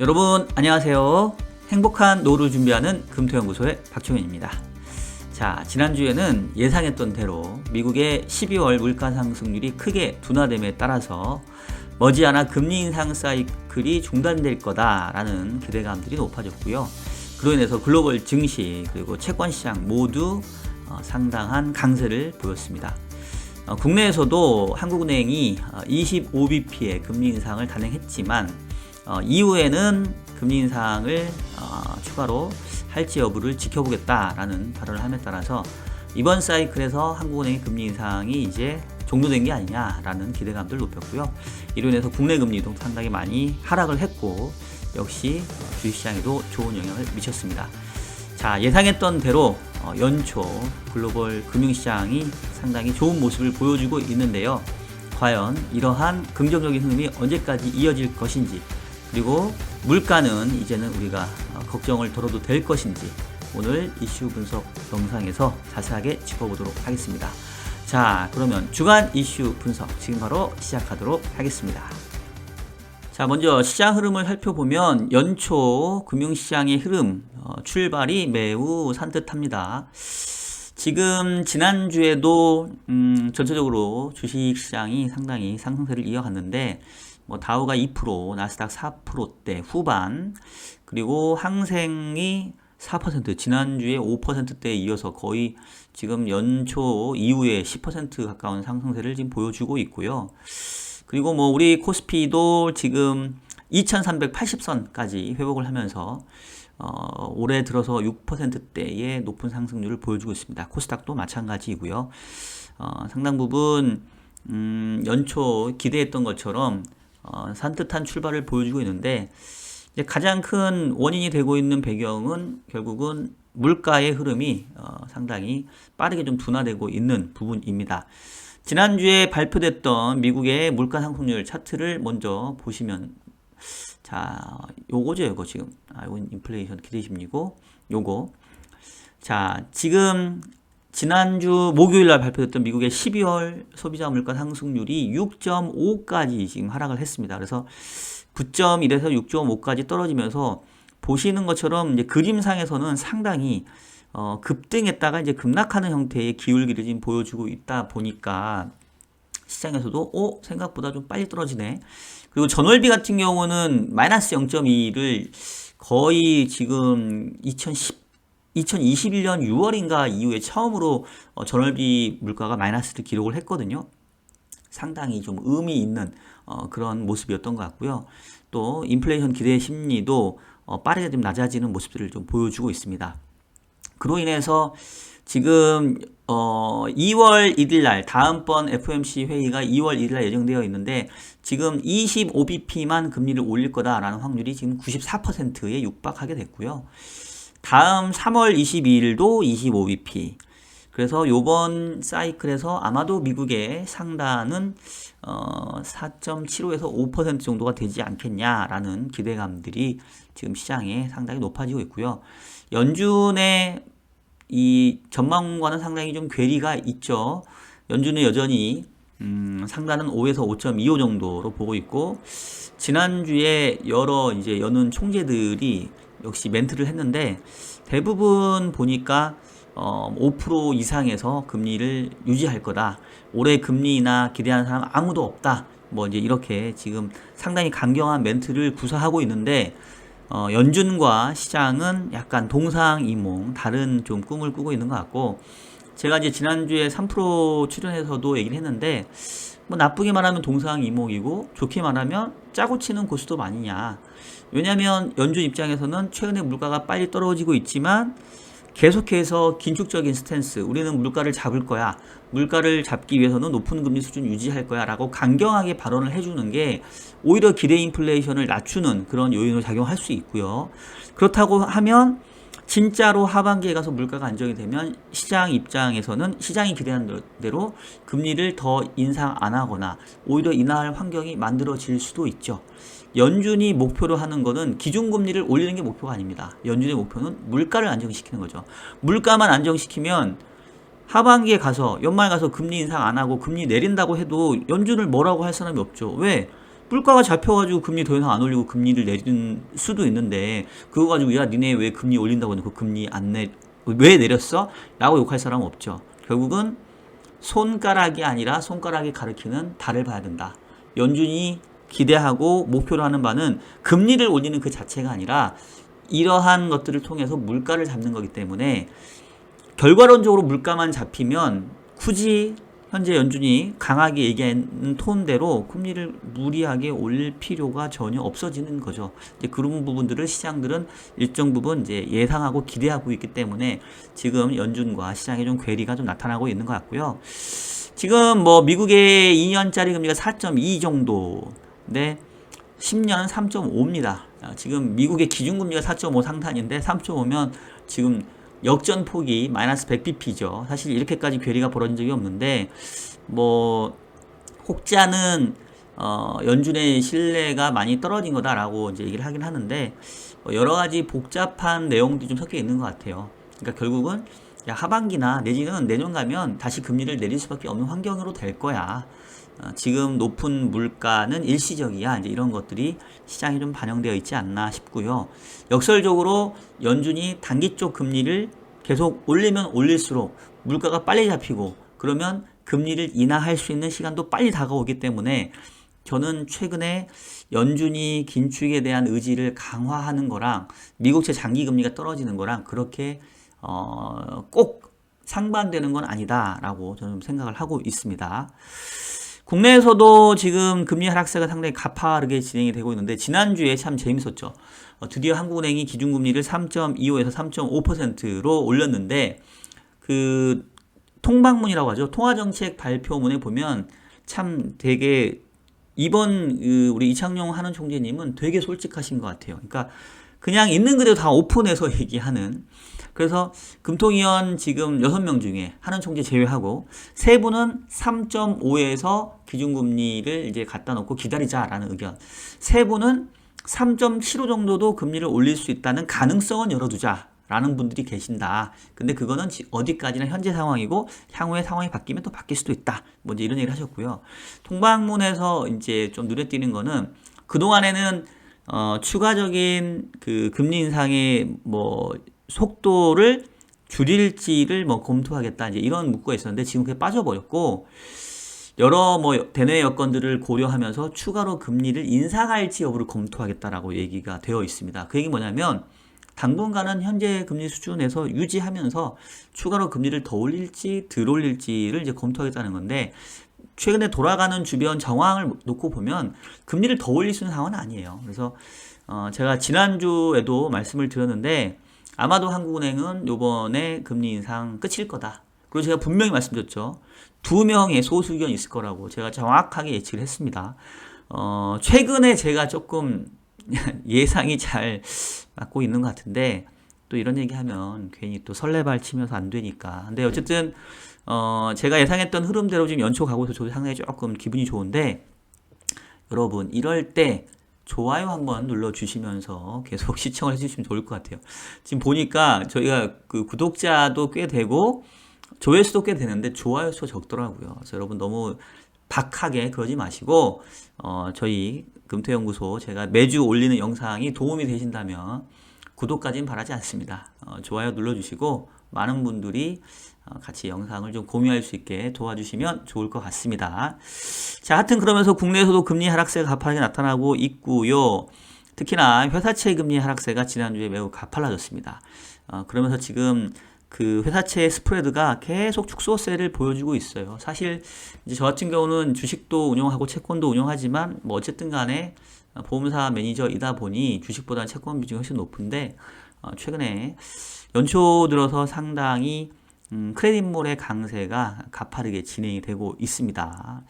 여러분 안녕하세요. 행복한 노후를 준비하는 금토연구소의 박종현입니다. 자 지난주에는 예상했던 대로 미국의 12월 물가 상승률이 크게 둔화됨에 따라서 머지않아 금리 인상 사이클이 중단될 거다라는 기대감들이 높아졌고요. 그로 인해서 글로벌 증시 그리고 채권 시장 모두 어, 상당한 강세를 보였습니다. 어, 국내에서도 한국은행이 25bp의 금리 인상을 단행했지만 어, 이후에는 금리 인상을 어, 추가로 할지 여부를 지켜보겠다라는 발언을 함에 따라서 이번 사이클에서 한국은행의 금리 인상이 이제 종료된 게 아니냐라는 기대감들 높였고요. 이로 인해서 국내 금리도 상당히 많이 하락을 했고 역시 주식시장에도 좋은 영향을 미쳤습니다. 자 예상했던 대로 어, 연초 글로벌 금융시장이 상당히 좋은 모습을 보여주고 있는데요. 과연 이러한 긍정적인 흐름이 언제까지 이어질 것인지 그리고 물가는 이제는 우리가 어, 걱정을 덜어도 될 것인지 오늘 이슈 분석 영상에서 자세하게 짚어보도록 하겠습니다. 자 그러면 주간 이슈 분석 지금 바로 시작하도록 하겠습니다. 자, 먼저 시장 흐름을 살펴보면 연초 금융시장의 흐름 어, 출발이 매우 산뜻합니다. 지금 지난주에도 음, 전체적으로 주식시장이 상당히 상승세를 이어갔는데 뭐 다우가 2%, 나스닥 4%대 후반 그리고 항생이 4% 지난주에 5%대에 이어서 거의 지금 연초 이후에 10% 가까운 상승세를 지금 보여주고 있고요. 그리고 뭐 우리 코스피도 지금 2380선까지 회복을 하면서 어, 올해 들어서 6%대의 높은 상승률을 보여주고 있습니다. 코스닥도 마찬가지이고요. 어, 상당 부분 음, 연초 기대했던 것처럼 어, 산뜻한 출발을 보여주고 있는데 이제 가장 큰 원인이 되고 있는 배경은 결국은 물가의 흐름이 어, 상당히 빠르게 좀 둔화되고 있는 부분입니다. 지난주에 발표됐던 미국의 물가 상승률 차트를 먼저 보시면 자, 요거죠, 요거 지금. 아, 이건 인플레이션 기대심리고 요거. 자, 지금 지난주 목요일 날 발표됐던 미국의 12월 소비자 물가 상승률이 6.5까지 지금 하락을 했습니다. 그래서 9.1에서 6.5까지 떨어지면서 보시는 것처럼 이제 그림상에서는 상당히 어, 급등했다가 이제 급락하는 형태의 기울기를 지금 보여주고 있다 보니까 시장에서도 오 생각보다 좀 빨리 떨어지네. 그리고 전월비 같은 경우는 마이너스 0.2를 거의 지금 2010 2021년 6월인가 이후에 처음으로 어, 전월비 물가가 마이너스를 기록을 했거든요. 상당히 좀 의미 있는 어, 그런 모습이었던 것 같고요. 또 인플레이션 기대 심리도 어, 빠르게 좀 낮아지는 모습들을 좀 보여주고 있습니다. 그로 인해서 지금 어 2월 1일 날 다음번 FOMC 회의가 2월 1일 날 예정되어 있는데 지금 25bp만 금리를 올릴 거다라는 확률이 지금 94%에 육박하게 됐고요. 다음 3월 22일도 25bp. 그래서 요번 사이클에서 아마도 미국의 상단은 어 4.75에서 5% 정도가 되지 않겠냐라는 기대감들이 지금 시장에 상당히 높아지고 있고요. 연준의 이 전망과는 상당히 좀 괴리가 있죠. 연준은 여전히 음, 상단은 5에서 5.25 정도로 보고 있고 지난주에 여러 이제 연은 총재들이 역시 멘트를 했는데 대부분 보니까 어, 5% 이상에서 금리를 유지할 거다. 올해 금리나 기대하는 사람 아무도 없다. 뭐 이제 이렇게 지금 상당히 강경한 멘트를 구사하고 있는데 어, 연준과 시장은 약간 동상이몽 다른 좀 꿈을 꾸고 있는 것 같고 제가 이제 지난주에 3프로 출연해서도 얘기를 했는데 뭐 나쁘게 말하면 동상이몽이고 좋게 말하면 짜고 치는 고스톱 아니냐 왜냐하면 연준 입장에서는 최근에 물가가 빨리 떨어지고 있지만 계속해서 긴축적인 스탠스 우리는 물가를 잡을 거야 물가를 잡기 위해서는 높은 금리 수준 유지할 거야 라고 강경하게 발언을 해주는 게 오히려 기대 인플레이션을 낮추는 그런 요인으로 작용할 수 있고요 그렇다고 하면 진짜로 하반기에 가서 물가가 안정이 되면 시장 입장에서는 시장이 기대한 대로 금리를 더 인상 안 하거나 오히려 인하할 환경이 만들어질 수도 있죠. 연준이 목표로 하는 거는 기준금리를 올리는 게 목표가 아닙니다. 연준의 목표는 물가를 안정시키는 거죠. 물가만 안정시키면 하반기에 가서 연말 가서 금리 인상 안 하고 금리 내린다고 해도 연준을 뭐라고 할 사람이 없죠. 왜? 물가가 잡혀가지고 금리 더 이상 안 올리고 금리를 내리는 수도 있는데 그거 가지고 야 니네 왜 금리 올린다고 해놓고 금리 안 내 왜 내렸어? 라고 욕할 사람은 없죠. 결국은 손가락이 아니라 손가락이 가리키는 달을 봐야 된다. 연준이 기대하고 목표로 하는 바는 금리를 올리는 그 자체가 아니라 이러한 것들을 통해서 물가를 잡는 거기 때문에 결과론적으로 물가만 잡히면 굳이 현재 연준이 강하게 얘기하는 톤대로 금리를 무리하게 올릴 필요가 전혀 없어지는 거죠. 이제 그런 부분들을 시장들은 일정 부분 이제 예상하고 기대하고 있기 때문에 지금 연준과 시장의 좀 괴리가 좀 나타나고 있는 것 같고요. 지금 뭐 미국의 2년짜리 금리가 4.2 정도. 근데 10년 3.5입니다. 지금 미국의 기준금리가 4.5 상단인데 3.5면 지금 역전 폭이 마이너스 100bp죠. 사실 이렇게까지 괴리가 벌어진 적이 없는데 뭐 혹자는 어, 연준의 신뢰가 많이 떨어진 거다라고 이제 얘기를 하긴 하는데 뭐 여러 가지 복잡한 내용들이 좀 섞여 있는 것 같아요. 그러니까 결국은 야, 하반기나 내지는 내년 가면 다시 금리를 내릴 수밖에 없는 환경으로 될 거야. 어, 지금 높은 물가는 일시적이야. 이제 이런 것들이 시장에 좀 반영되어 있지 않나 싶고요. 역설적으로 연준이 단기 쪽 금리를 계속 올리면 올릴수록 물가가 빨리 잡히고 그러면 금리를 인하할 수 있는 시간도 빨리 다가오기 때문에 저는 최근에 연준이 긴축에 대한 의지를 강화하는 거랑 미국채 장기 금리가 떨어지는 거랑 그렇게 어, 꼭 상반되는 건 아니다라고 저는 생각을 하고 있습니다. 국내에서도 지금 금리 하락세가 상당히 가파르게 진행이 되고 있는데 지난주에 참 재밌었죠. 어, 드디어 한국은행이 기준금리를 3.25에서 3.5%로 올렸는데 그 통방문이라고 하죠. 통화정책 발표문에 보면 참 되게 이번 그 우리 이창용 하는 총재님은 되게 솔직하신 것 같아요. 그러니까 그냥 있는 그대로 다 오픈해서 얘기하는 그래서 금통위원 지금 6명 중에 하는 총재 제외하고 세 분은 3.5에서 기준금리를 이제 갖다 놓고 기다리자라는 의견. 세 분은 3.75 정도도 금리를 올릴 수 있다는 가능성은 열어두자. 라는 분들이 계신다. 근데 그거는 어디까지나 현재 상황이고 향후에 상황이 바뀌면 또 바뀔 수도 있다. 뭐 이제 이런 얘기를 하셨고요. 통방문에서 이제 좀 눈에 띄는 거는 그동안에는 어, 추가적인 그 금리 인상의 뭐 속도를 줄일지를 뭐 검토하겠다 이제 이런 문구가 있었는데 지금 그게 빠져버렸고 여러 뭐 대내 여건들을 고려하면서 추가로 금리를 인상할지 여부를 검토하겠다라고 얘기가 되어 있습니다. 그 얘기 뭐냐면 당분간은 현재 금리 수준에서 유지하면서 추가로 금리를 더 올릴지 덜 올릴지를 이제 검토하겠다는 건데 최근에 돌아가는 주변 정황을 놓고 보면 금리를 더 올릴 수 있는 상황은 아니에요. 그래서 어 제가 지난주에도 말씀을 드렸는데 아마도 한국은행은 요번에 금리 인상 끝일 거다. 그리고 제가 분명히 말씀드렸죠. 두 명의 소수 의견이 있을 거라고 제가 정확하게 예측을 했습니다. 어, 최근에 제가 조금 예상이 잘 맞고 있는 것 같은데 또 이런 얘기하면 괜히 또 설레발 치면서 안 되니까. 근데 어쨌든 어, 제가 예상했던 흐름대로 지금 연초 가고 있어서 저도 상당히 조금 기분이 좋은데 여러분 이럴 때 좋아요 한번 눌러주시면서 계속 시청을 해주시면 좋을 것 같아요. 지금 보니까 저희가 그 구독자도 꽤 되고 조회수도 꽤 되는데 좋아요 수가 적더라고요. 그래서 여러분 너무 박하게 그러지 마시고 어, 저희 금태연구소 제가 매주 올리는 영상이 도움이 되신다면 구독까지는 바라지 않습니다. 어, 좋아요 눌러주시고 많은 분들이 어, 같이 영상을 좀 공유할 수 있게 도와주시면 좋을 것 같습니다. 자, 하여튼 그러면서 국내에서도 금리 하락세가 가파르게 나타나고 있고요. 특히나 회사채 금리 하락세가 지난주에 매우 가팔라졌습니다. 어, 그러면서 지금 그 회사채 스프레드가 계속 축소세를 보여주고 있어요. 사실 이제 저 같은 경우는 주식도 운영하고 채권도 운영하지만 뭐 어쨌든 간에 보험사 매니저이다 보니 주식보다는 채권 비중이 훨씬 높은데 어, 최근에 연초 들어서 상당히 음, 크레딧몰의 강세가 가파르게 진행이 되고 있습니다.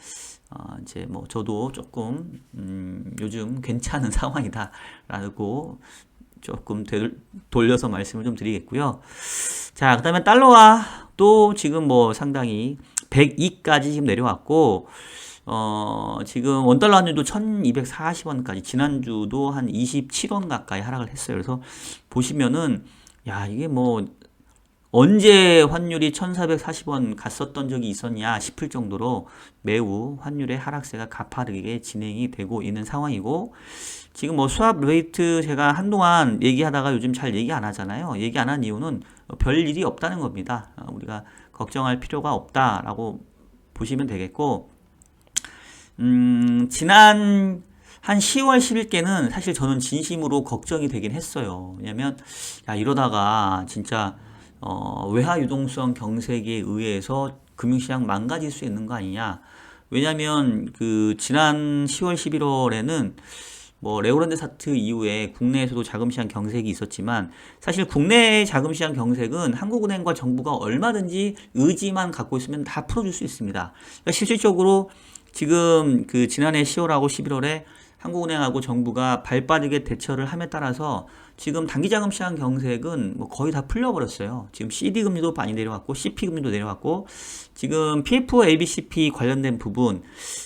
어, 이제 뭐 저도 조금 음, 요즘 괜찮은 상황이다라고 조금 되, 돌려서 말씀을 좀 드리겠고요. 자, 그다음에 달러와 또 지금 뭐 상당히 102까지 지금 내려왔고 어, 지금 원달러 환율도 1240원까지 지난주도 한 27원 가까이 하락을 했어요. 그래서 보시면은 야, 이게 뭐 언제 환율이 1440원 갔었던 적이 있었냐 싶을 정도로 매우 환율의 하락세가 가파르게 진행이 되고 있는 상황이고 지금 뭐 수압 레이트 제가 한동안 얘기하다가 요즘 잘 얘기 안 하잖아요. 얘기 안 한 이유는 별 일이 없다는 겁니다. 어, 우리가 걱정할 필요가 없다라고 보시면 되겠고 음, 지난 한 10월 10일께는 사실 저는 진심으로 걱정이 되긴 했어요. 왜냐면 야 이러다가 진짜 어, 외화 유동성 경색에 의해서 금융시장 망가질 수 있는 거 아니냐. 왜냐면 그 지난 10월 11월에는 뭐 레오랜드 사트 이후에 국내에서도 자금시장 경색이 있었지만 사실 국내 자금시장 경색은 한국은행과 정부가 얼마든지 의지만 갖고 있으면 다 풀어줄 수 있습니다. 그러니까 실질적으로 지금 그 지난해 10월하고 11월에 한국은행하고 정부가 발빠르게 대처를 함에 따라서 지금 단기자금 시장 경색은 뭐 거의 다 풀려버렸어요. 지금 CD 금리도 많이 내려왔고 CP 금리도 내려왔고 지금 PF, ABCP 관련된 부분,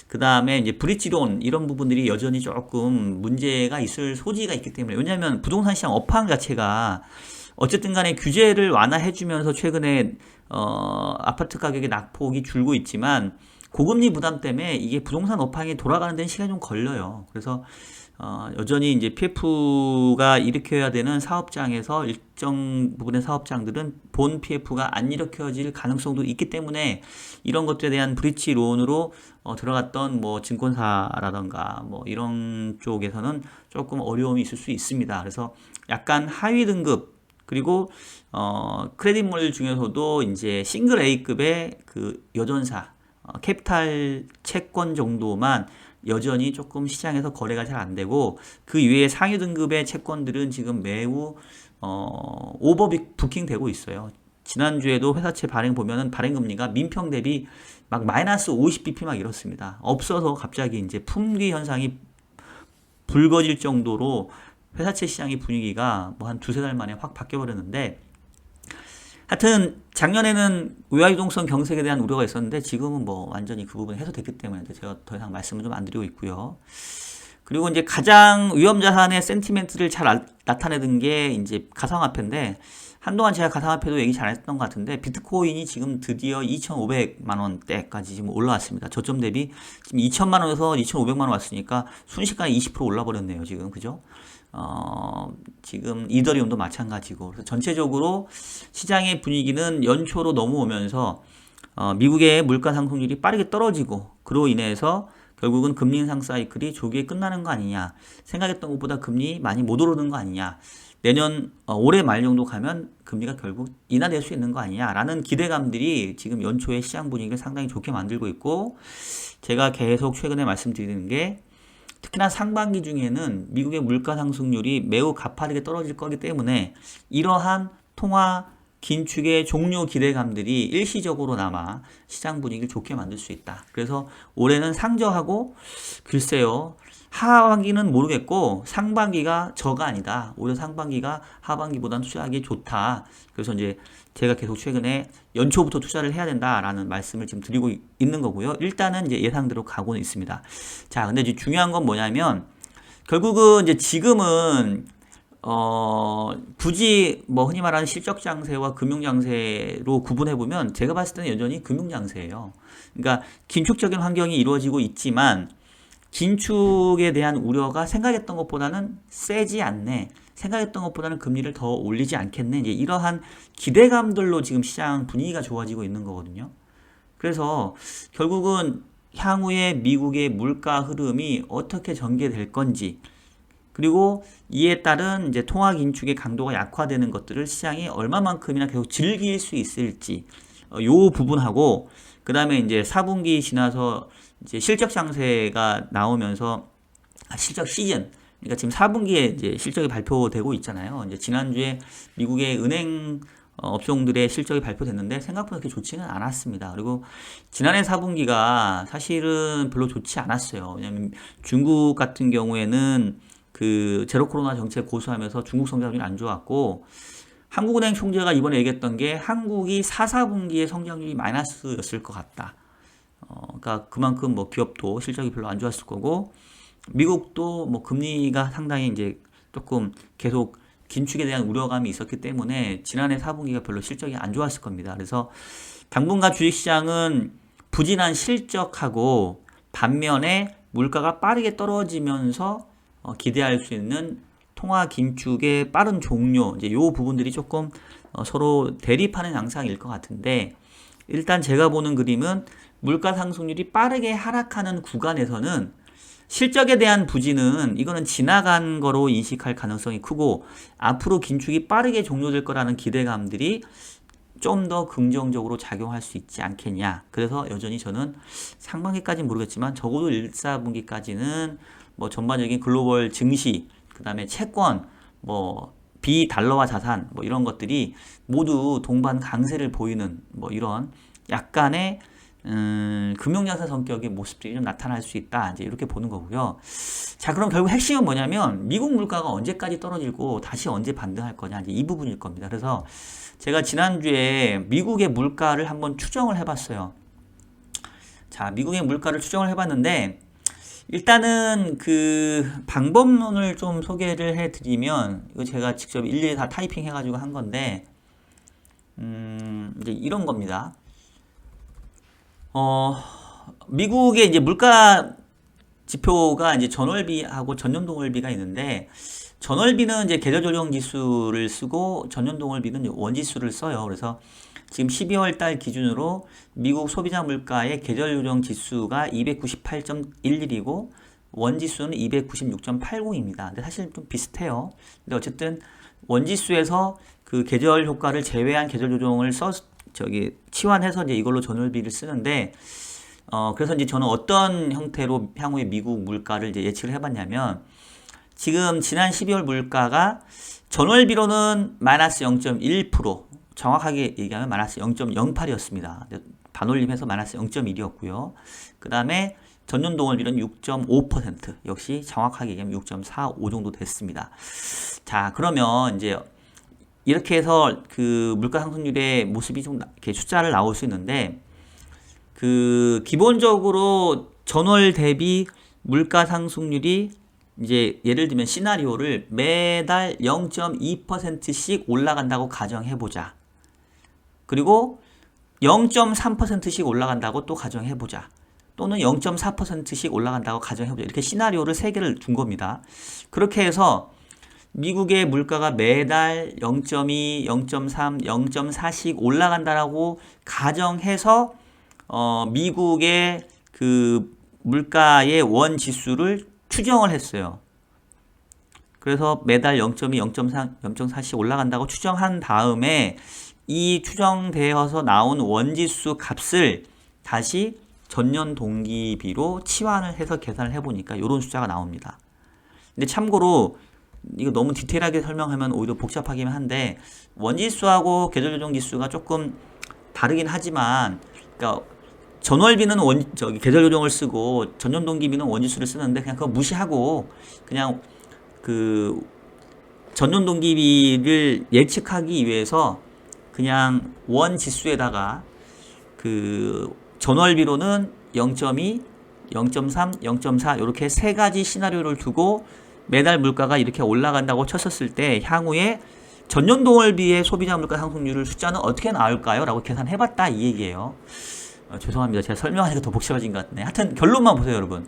그 다음에 이제 브릿지론 이런 부분들이 여전히 조금 문제가 있을 소지가 있기 때문에 왜냐하면 부동산 시장 업황 자체가 어쨌든 간에 규제를 완화해주면서 최근에 어, 아파트 가격의 낙폭이 줄고 있지만 고금리 부담 때문에 이게 부동산 업황이 돌아가는 데는 시간이 좀 걸려요. 그래서 어, 여전히 이제 PF가 일으켜야 되는 사업장에서 일정 부분의 사업장들은 본 PF가 안 일으켜질 가능성도 있기 때문에 이런 것들에 대한 브릿지 론으로 어, 들어갔던 뭐 증권사라던가 뭐 이런 쪽에서는 조금 어려움이 있을 수 있습니다. 그래서 약간 하위 등급 그리고 어, 크레딧몰 중에서도 이제 싱글 A급의 그 여전사 어, 캐피탈 채권 정도만 여전히 조금 시장에서 거래가 잘 안 되고 그 이외에 상위 등급의 채권들은 지금 매우 어, 오버 부킹 되고 있어요. 지난주에도 회사채 발행 보면은 발행 금리가 민평 대비 막 마이너스 50bp 막 이렇습니다. 없어서 갑자기 이제 품귀 현상이 불거질 정도로 회사채 시장의 분위기가 뭐 한 두세 달 만에 확 바뀌어 버렸는데 하여튼 작년에는 외화유동성 경색에 대한 우려가 있었는데 지금은 뭐 완전히 그 부분이 해소됐기 때문에 제가 더 이상 말씀을 좀 안 드리고 있고요. 그리고 이제 가장 위험 자산의 센티멘트를 잘 아, 나타내는 게 이제 가상화폐인데 한동안 제가 가상화폐도 얘기 잘 했던 것 같은데 비트코인이 지금 드디어 2,500만 원대까지 지금 올라왔습니다. 저점 대비 지금 2천만 원에서 2,500만 원 왔으니까 순식간에 20% 올라 버렸네요. 지금 그죠? 어, 지금 이더리움도 마찬가지고. 그래서 전체적으로 시장의 분위기는 연초로 넘어오면서 어, 미국의 물가 상승률이 빠르게 떨어지고 그로 인해서 결국은 금리 인상 사이클이 조기에 끝나는 거 아니냐. 생각했던 것보다 금리 많이 못 오르는 거 아니냐. 내년 어, 올해 말 정도 가면 금리가 결국 인하될 수 있는 거 아니냐라는 기대감들이 지금 연초의 시장 분위기를 상당히 좋게 만들고 있고 제가 계속 최근에 말씀드리는 게 특히나 상반기 중에는 미국의 물가 상승률이 매우 가파르게 떨어질 거기 때문에 이러한 통화 긴축의 종료 기대감들이 일시적으로나마 시장 분위기를 좋게 만들 수 있다. 그래서 올해는 상저하고 글쎄요. 하반기는 모르겠고 상반기가 저가 아니다. 오히려 상반기가 하반기보다는 투자하기 좋다. 그래서 이제 제가 계속 최근에 연초부터 투자를 해야 된다라는 말씀을 지금 드리고 있는 거고요. 일단은 이제 예상대로 가고는 있습니다. 자, 근데 이제 중요한 건 뭐냐면 결국은 이제 지금은 어, 굳이 뭐 흔히 말하는 실적 장세와 금융 장세로 구분해 보면 제가 봤을 때는 여전히 금융 장세예요. 그러니까 긴축적인 환경이 이루어지고 있지만 긴축에 대한 우려가 생각했던 것보다는 세지 않네. 생각했던 것보다는 금리를 더 올리지 않겠네. 이제 이러한 기대감들로 지금 시장 분위기가 좋아지고 있는 거거든요. 그래서 결국은 향후에 미국의 물가 흐름이 어떻게 전개될 건지 그리고 이에 따른 이제 통화 긴축의 강도가 약화되는 것들을 시장이 얼마만큼이나 계속 즐길 수 있을지 어, 요 부분하고 그 다음에 이제 4분기 지나서 이제 실적 상세가 나오면서 아, 실적 시즌 그러니까 지금 4분기에 이제 실적이 발표되고 있잖아요. 이제 지난주에 미국의 은행 어, 업종들의 실적이 발표됐는데 생각보다 그렇게 좋지는 않았습니다. 그리고 지난해 4분기가 사실은 별로 좋지 않았어요. 왜냐하면 중국 같은 경우에는 그 제로 코로나 정책 고수하면서 중국 성장률이 안 좋았고 한국은행 총재가 이번에 얘기했던 게 한국이 4, 4분기의 성장률이 마이너스였을 것 같다. 어, 그러니까 그만큼 뭐 기업도 실적이 별로 안 좋았을 거고 미국도 뭐 금리가 상당히 이제 조금 계속 긴축에 대한 우려감이 있었기 때문에 지난해 4분기가 별로 실적이 안 좋았을 겁니다. 그래서 당분간 주식시장은 부진한 실적하고 반면에 물가가 빠르게 떨어지면서 어, 기대할 수 있는 통화 긴축의 빠른 종료 이제 요 부분들이 조금 어, 서로 대립하는 양상일 것 같은데 일단 제가 보는 그림은 물가 상승률이 빠르게 하락하는 구간에서는 실적에 대한 부진은 이거는 지나간 거로 인식할 가능성이 크고 앞으로 긴축이 빠르게 종료될 거라는 기대감들이 좀 더 긍정적으로 작용할 수 있지 않겠냐. 그래서 여전히 저는 상반기까지는 모르겠지만 적어도 1, 4분기까지는 뭐 전반적인 글로벌 증시, 그 다음에 채권, 뭐 비달러화 자산, 뭐 이런 것들이 모두 동반 강세를 보이는 뭐 이런 약간의 음, 금융자산 성격의 모습들이 좀 나타날 수 있다. 이제 이렇게 보는 거고요. 자, 그럼 결국 핵심은 뭐냐면 미국 물가가 언제까지 떨어지고 다시 언제 반등할 거냐. 이제 이 부분일 겁니다. 그래서 제가 지난주에 미국의 물가를 한번 추정을 해봤어요. 자, 미국의 물가를 추정을 해봤는데 일단은 그 방법론을 좀 소개를 해드리면 이거 제가 직접 일일이 다 타이핑 해가지고 한 건데 음, 이제 이런 겁니다. 어, 미국의 이제 물가 지표가 이제 전월비하고 전년 동월비가 있는데 전월비는 이제 계절 조정 지수를 쓰고 전년 동월비는 원지수를 써요. 그래서 지금 12월 달 기준으로 미국 소비자 물가의 계절 조정 지수가 298.11이고 원지수는 296.80입니다. 근데 사실 좀 비슷해요. 근데 어쨌든 원지수에서 그 계절 효과를 제외한 계절 조정을 써 저기 치환해서 이제 이걸로 전월비를 쓰는데 어 그래서 이제 저는 어떤 형태로 향후에 미국 물가를 이제 예측을 해봤냐면 지금 지난 12월 물가가 전월비로는 마이너스 0.1% 정확하게 얘기하면 마이너스 0.08이었습니다. 반올림해서 마이너스 0.1이었고요. 그 다음에 전년 동월비는 6.5% 역시 정확하게 얘기하면 6.45 정도 됐습니다. 자 그러면 이제 이렇게 해서 그 물가 상승률의 모습이 좀 이렇게 숫자를 나올 수 있는데 그 기본적으로 전월 대비 물가 상승률이 이제 예를 들면 시나리오를 매달 0.2%씩 올라간다고 가정해 보자. 그리고 0.3%씩 올라간다고 또 가정해 보자. 또는 0.4%씩 올라간다고 가정해 보자. 이렇게 시나리오를 세 개를 준 겁니다. 그렇게 해서 미국의 물가가 매달 0.2, 0.3, 0.4씩 올라간다라고 가정해서 어, 미국의 그 물가의 원 지수를 추정을 했어요. 그래서 매달 0.2, 0.3, 0.4씩 올라간다고 추정한 다음에 이 추정되어서 나온 원지수 값을 다시 전년 동기비로 치환을 해서 계산을 해보니까 이런 숫자가 나옵니다. 근데 참고로 이거 너무 디테일하게 설명하면 오히려 복잡하긴 한데 원지수하고 계절조정지수가 조금 다르긴 하지만 그러니까 전월비는 원 저기 계절조정을 쓰고 전년동기비는 원지수를 쓰는데 그냥 그거 무시하고 그냥 그 전년동기비를 예측하기 위해서 그냥 원지수에다가 그 전월비로는 0.2, 0.3, 0.4 이렇게 세 가지 시나리오를 두고 매달 물가가 이렇게 올라간다고 쳤었을 때 향후에 전년 동월비의 소비자 물가 상승률을 숫자는 어떻게 나올까요? 라고 계산해봤다 이 얘기예요. 어, 죄송합니다. 제가 설명하니까 더 복잡해진 것 같네. 하여튼 결론만 보세요, 여러분.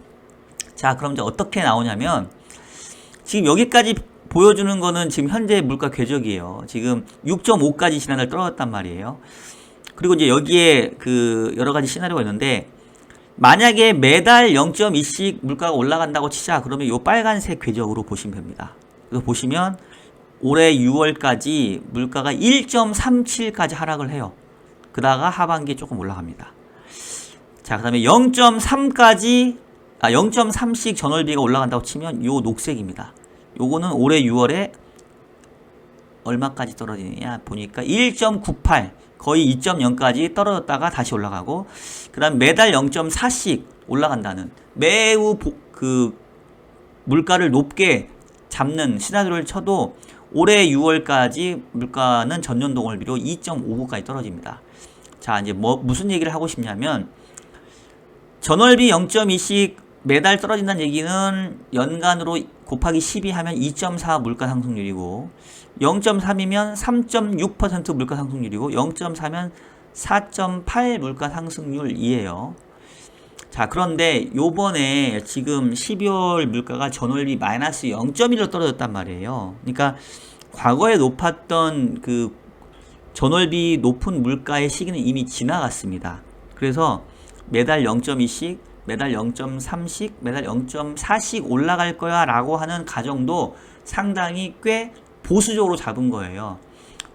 자, 그럼 이제 어떻게 나오냐면 지금 여기까지 보여주는 거는 지금 현재 물가 궤적이에요. 지금 6.5까지 지난달 떨어졌단 말이에요. 그리고 이제 여기에 그 여러 가지 시나리오가 있는데 만약에 매달 0.2씩 물가가 올라간다고 치자 그러면 이 빨간색 궤적으로 보시면 됩니다. 그래서 보시면 올해 6월까지 물가가 1.37까지 하락을 해요. 그다가 하반기에 조금 올라갑니다. 자, 그다음에 0.3까지 아 0.3씩 전월비가 올라간다고 치면 요 녹색입니다. 요거는 올해 6월에 얼마까지 떨어지느냐 보니까 1.98 거의 2.0까지 떨어졌다가 다시 올라가고 그다음 매달 0.4씩 올라간다는 매우 보, 그 물가를 높게 잡는 시나리오를 쳐도 올해 6월까지 물가는 전년 동월비로 2.59까지 떨어집니다. 자, 이제 뭐 무슨 얘기를 하고 싶냐면 전월비 0.2씩 매달 떨어진다는 얘기는 연간으로 곱하기 12 하면 2.4 물가 상승률이고 0.3이면 3.6% 물가 상승률이고 0.4면 4.8 물가 상승률이에요. 자, 그런데 요번에 지금 12월 물가가 전월비 마이너스 0.1로 떨어졌단 말이에요. 그러니까 과거에 높았던 그 전월비 높은 물가의 시기는 이미 지나갔습니다. 그래서 매달 0.2씩, 매달 0.3씩, 매달 0.4씩 올라갈 거야 라고 하는 가정도 상당히 꽤 보수적으로 잡은 거예요.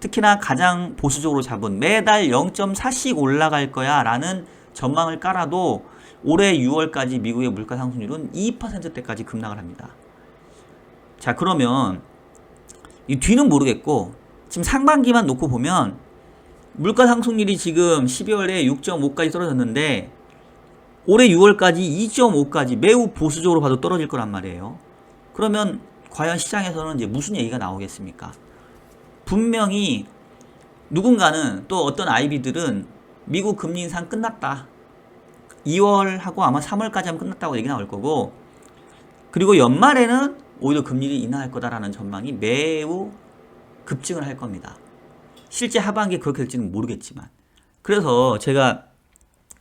특히나 가장 보수적으로 잡은 매달 0.4씩 올라갈 거야 라는 전망을 깔아도 올해 6월까지 미국의 물가 상승률은 2%대까지 급락을 합니다. 자, 그러면 이 뒤는 모르겠고 지금 상반기만 놓고 보면 물가 상승률이 지금 12월에 6.5까지 떨어졌는데 올해 6월까지 2.5까지 매우 보수적으로 봐도 떨어질 거란 말이에요. 그러면 과연 시장에서는 이제 무슨 얘기가 나오겠습니까? 분명히 누군가는 또 어떤 아이비들은 미국 금리 인상 끝났다. 2월하고 아마 3월까지 하면 끝났다고 얘기 나올 거고 그리고 연말에는 오히려 금리를 인하할 거다라는 전망이 매우 급증을 할 겁니다. 실제 하반기에 그렇게 될지는 모르겠지만 그래서 제가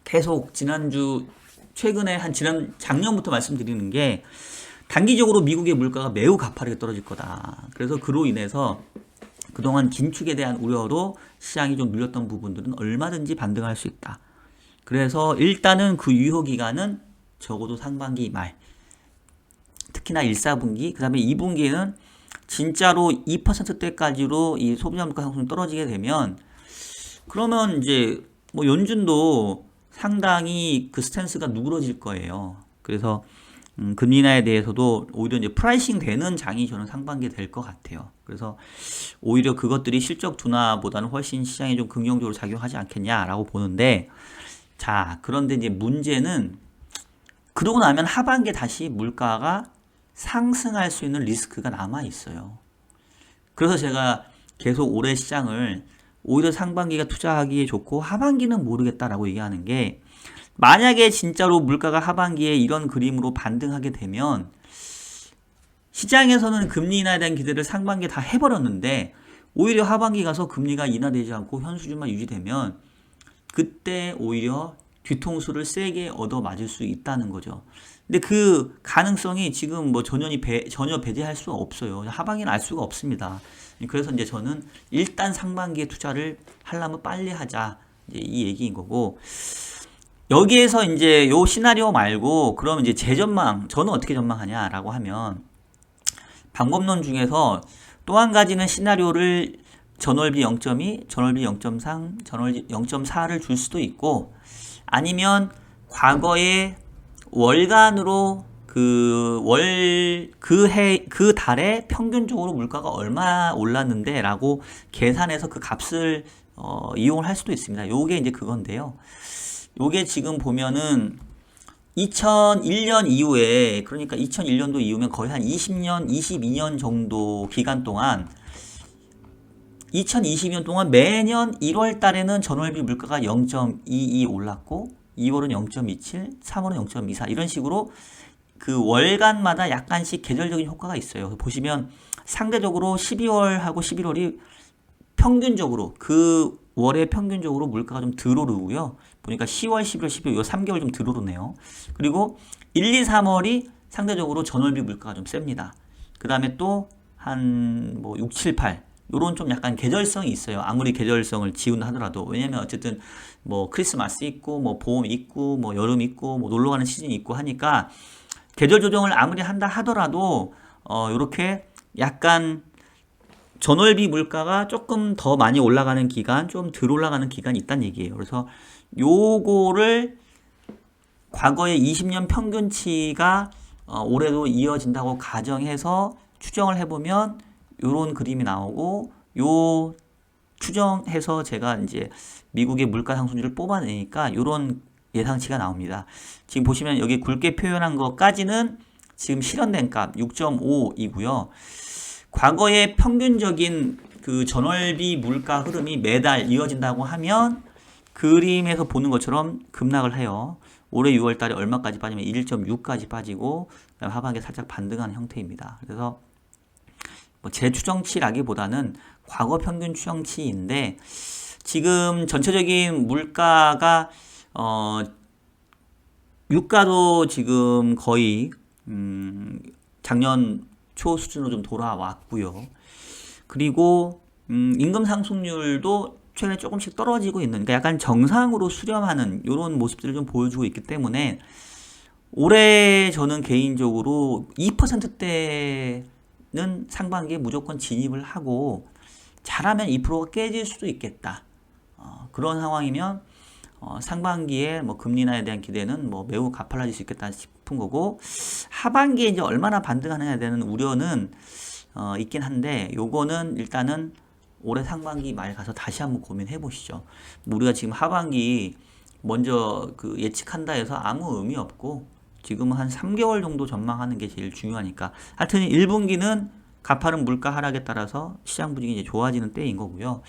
계속 지난주 최근에 한 지난 작년부터 말씀드리는 게 단기적으로 미국의 물가가 매우 가파르게 떨어질 거다. 그래서 그로 인해서 그동안 긴축에 대한 우려로 시장이 좀 눌렸던 부분들은 얼마든지 반등할 수 있다. 그래서 일단은 그 유효 기간은 적어도 상반기 말, 특히나 1, 4분기, 그 다음에 2분기에는 진짜로 2%대까지로 이 소비자 물가 상승이 떨어지게 되면 그러면 이제 뭐 연준도 상당히 그 스탠스가 누그러질 거예요. 그래서 음, 금리 인하에 대해서도 오히려 이제 프라이싱 되는 장이 저는 상반기에 될 것 같아요. 그래서 오히려 그것들이 실적 둔화보다는 훨씬 시장에 좀 긍정적으로 작용하지 않겠냐라고 보는데 자, 그런데 이제 문제는 그러고 나면 하반기에 다시 물가가 상승할 수 있는 리스크가 남아 있어요. 그래서 제가 계속 올해 시장을 오히려 상반기가 투자하기에 좋고 하반기는 모르겠다라고 얘기하는 게 만약에 진짜로 물가가 하반기에 이런 그림으로 반등하게 되면 시장에서는 금리 인하에 대한 기대를 상반기에 다 해버렸는데 오히려 하반기 가서 금리가 인하되지 않고 현 수준만 유지되면 그때 오히려 뒤통수를 세게 얻어 맞을 수 있다는 거죠. 근데 그 가능성이 지금 뭐 전혀 배, 전혀 배제할 수 없어요. 하반기는 알 수가 없습니다. 그래서 이제 저는 일단 상반기에 투자를 하려면 빨리 하자. 이 얘기인 거고. 여기에서 이제 요 시나리오 말고 그럼 이제 재전망 저는 어떻게 전망하냐라고 하면 방법론 중에서 또 한 가지는 시나리오를 전월비 0.2, 전월비 0.3, 전월비 0.4를 줄 수도 있고 아니면 과거에 월간으로 그 월 그 해 그 달에 평균적으로 물가가 얼마 올랐는데 라고 계산해서 그 값을 어, 이용을 할 수도 있습니다. 요게 이제 그건데요. 요게 지금 보면은 2001년 이후에 그러니까 2001년도 이후면 거의 한 20년, 22년 정도 기간 동안 2020년 동안 매년 1월 달에는 전월비 물가가 0.22 올랐고 2월은 0.27, 3월은 0.24 이런 식으로 그 월간마다 약간씩 계절적인 효과가 있어요. 보시면 상대적으로 12월하고 11월이 평균적으로 그 월에 평균적으로 물가가 좀덜 오르고요. 보니까 10월, 11월, 12월 요 3개월 좀덜 오르네요. 그리고 1, 2, 3월이 상대적으로 전월비 물가가 좀 셉니다. 그 다음에 또 한 뭐 6, 7, 8 요런 좀 약간 계절성이 있어요. 아무리 계절성을 지운다 하더라도. 왜냐면 어쨌든 뭐 크리스마스 있고 뭐 봄 있고 뭐 여름 있고 뭐 놀러 가는 시즌이 있고 하니까 계절 조정을 아무리 한다 하더라도 어 요렇게 약간 전월비 물가가 조금 더 많이 올라가는 기간, 좀 덜 올라가는 기간이 있다는 얘기예요. 그래서 요거를 과거의 20년 평균치가 어, 올해도 이어진다고 가정해서 추정을 해보면 요런 그림이 나오고 요 추정해서 제가 이제 미국의 물가 상승률을 뽑아내니까 요런 예상치가 나옵니다. 지금 보시면 여기 굵게 표현한 것까지는 지금 실현된 값 6.5이고요. 과거의 평균적인 그 전월비 물가 흐름이 매달 이어진다고 하면 그림에서 보는 것처럼 급락을 해요. 올해 6월 달에 얼마까지 빠지면 1.6까지 빠지고 그다음에 하반기에 살짝 반등하는 형태입니다. 그래서 뭐 재추정치라기보다는 과거 평균 추정치인데 지금 전체적인 물가가 어 유가도 지금 거의 음 작년 초 수준으로 좀 돌아왔고요. 그리고 음 임금 상승률도 최근에 조금씩 떨어지고 있는 그러니까 약간 정상으로 수렴하는 이런 모습들을 좀 보여주고 있기 때문에 올해 저는 개인적으로 2%대는 상반기에 무조건 진입을 하고 잘하면 2%가 깨질 수도 있겠다. 어, 그런 상황이면 어, 상반기에 뭐 금리 나에 대한 기대는 뭐 매우 가팔라질 수 있겠다 싶은 거고 하반기에 이제 얼마나 반등하느냐에 대한 우려는 어, 있긴 한데 요거는 일단은 올해 상반기 말 가서 다시 한번 고민해 보시죠. 뭐 우리가 지금 하반기 먼저 그 예측한다 해서 아무 의미 없고 지금은 한 3개월 정도 전망하는 게 제일 중요하니까 하여튼 1분기는 가파른 물가 하락에 따라서 시장 분위기 이제 좋아지는 때인 거고요.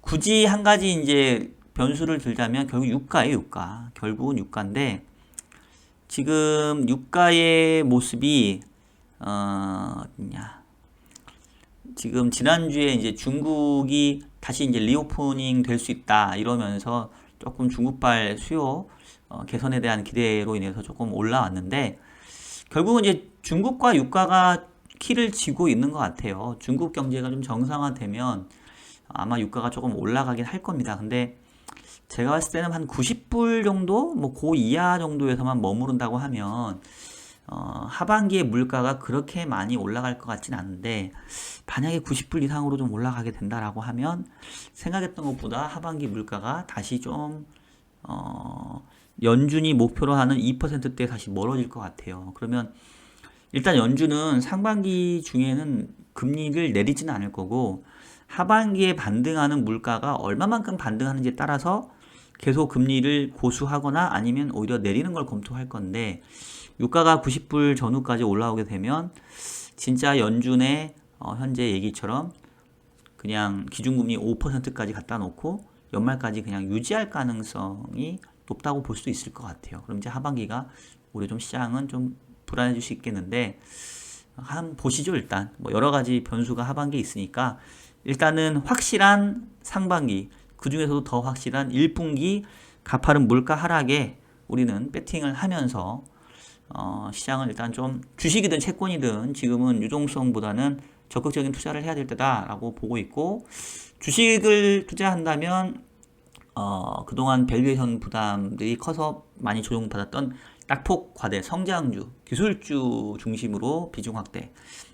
굳이 한 가지 이제 변수를 들자면 결국 유가예요, 유가. 결국은 유가인데 지금 유가의 모습이 어, 어냐 지금 지난주에 이제 중국이 다시 이제 리오프닝 될 수 있다 이러면서 조금 중국발 수요 어, 개선에 대한 기대로 인해서 조금 올라왔는데 결국은 이제 중국과 유가가 키를 쥐고 있는 것 같아요. 중국 경제가 좀 정상화되면 아마 유가가 조금 올라가긴 할 겁니다. 근데 제가 봤을 때는 한 90불 정도, 뭐그 이하 정도에서만 머무른다고 하면 어, 하반기에 물가가 그렇게 많이 올라갈 것 같진 않은데 만약에 90불 이상으로 좀 올라가게 된다라고 하면 생각했던 것보다 하반기 물가가 다시 좀 어, 연준이 목표로 하는 2%대 다시 멀어질 것 같아요. 그러면 일단 연준은 상반기 중에는 금리를 내리지는 않을 거고 하반기에 반등하는 물가가 얼마만큼 반등하는지에 따라서 계속 금리를 고수하거나 아니면 오히려 내리는 걸 검토할 건데 유가가 90불 전후까지 올라오게 되면 진짜 연준의 어, 현재 얘기처럼 그냥 기준금리 5%까지 갖다 놓고 연말까지 그냥 유지할 가능성이 높다고 볼 수도 있을 것 같아요. 그럼 이제 하반기가 올해 좀 시장은 좀 불안해질 수 있겠는데 한 보시죠 일단 뭐 여러 가지 변수가 하반기에 있으니까 일단은 확실한 상반기 그 중에서도 더 확실한 1분기 가파른 물가 하락에 우리는 배팅을 하면서 어, 시장을 일단 좀 주식이든 채권이든 지금은 유동성보다는 적극적인 투자를 해야 될 때다라고 보고 있고 주식을 투자한다면 어, 그동안 밸류에이션 부담들이 커서 많이 조정받았던 낙폭 과대 성장주, 기술주 중심으로 비중 확대.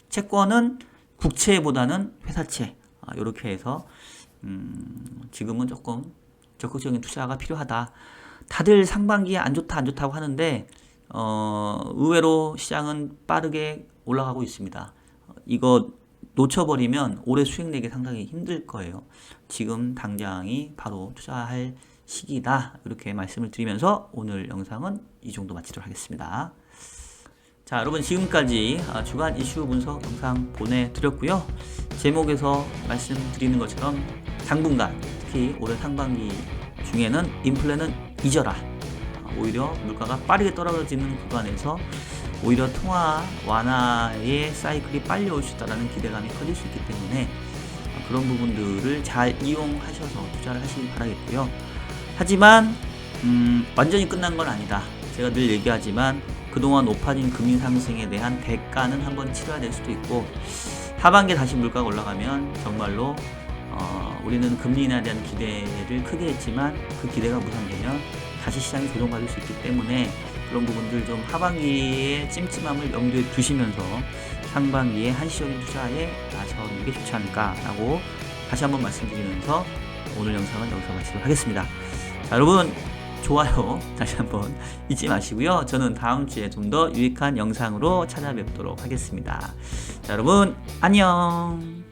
채권은 국채보다는 회사채. 아, 이렇게 해서 음, 지금은 조금 적극적인 투자가 필요하다. 다들 상반기에 안 좋다 안 좋다고 하는데 어, 의외로 시장은 빠르게 올라가고 있습니다. 이거 놓쳐버리면 올해 수익 내기 상당히 힘들 거예요. 지금 당장이 바로 투자할 시기다. 이렇게 말씀을 드리면서 오늘 영상은 이 정도 마치도록 하겠습니다. 자, 여러분 지금까지 아, 주간 이슈 분석 영상 보내드렸고요. 제목에서 말씀드리는 것처럼 당분간 특히 올해 상반기 중에는 인플레는 잊어라. 아, 오히려 물가가 빠르게 떨어지는 구간에서 오히려 통화 완화의 사이클이 빨리 올 수 있다는 기대감이 커질 수 있기 때문에 아, 그런 부분들을 잘 이용하셔서 투자를 하시길 바라겠고요. 하지만 음, 완전히 끝난 건 아니다. 제가 늘 얘기하지만 그동안 높아진 금리 상승에 대한 대가는 한번 치러야 될 수도 있고 하반기에 다시 물가가 올라가면 정말로 어, 우리는 금리 인하에 대한 기대를 크게 했지만 그 기대가 무산되면 다시 시장이 조정받을 수 있기 때문에 그런 부분들 좀 하반기의 찜찜함을 염두에 두시면서 상반기에 한시적인 투자에 나서는 게 좋지 않을까라고 다시 한번 말씀드리면서 오늘 영상은 여기서 마치도록 하겠습니다. 자, 여러분 좋아요 다시 한번 잊지 마시고요. 저는 다음 주에 좀 더 유익한 영상으로 찾아뵙도록 하겠습니다. 자, 여러분 안녕.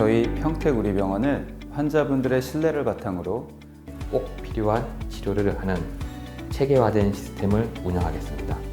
저희 평택우리병원은 환자분들의 신뢰를 바탕으로 꼭 필요한 치료를 하는 체계화된 시스템을 운영하겠습니다.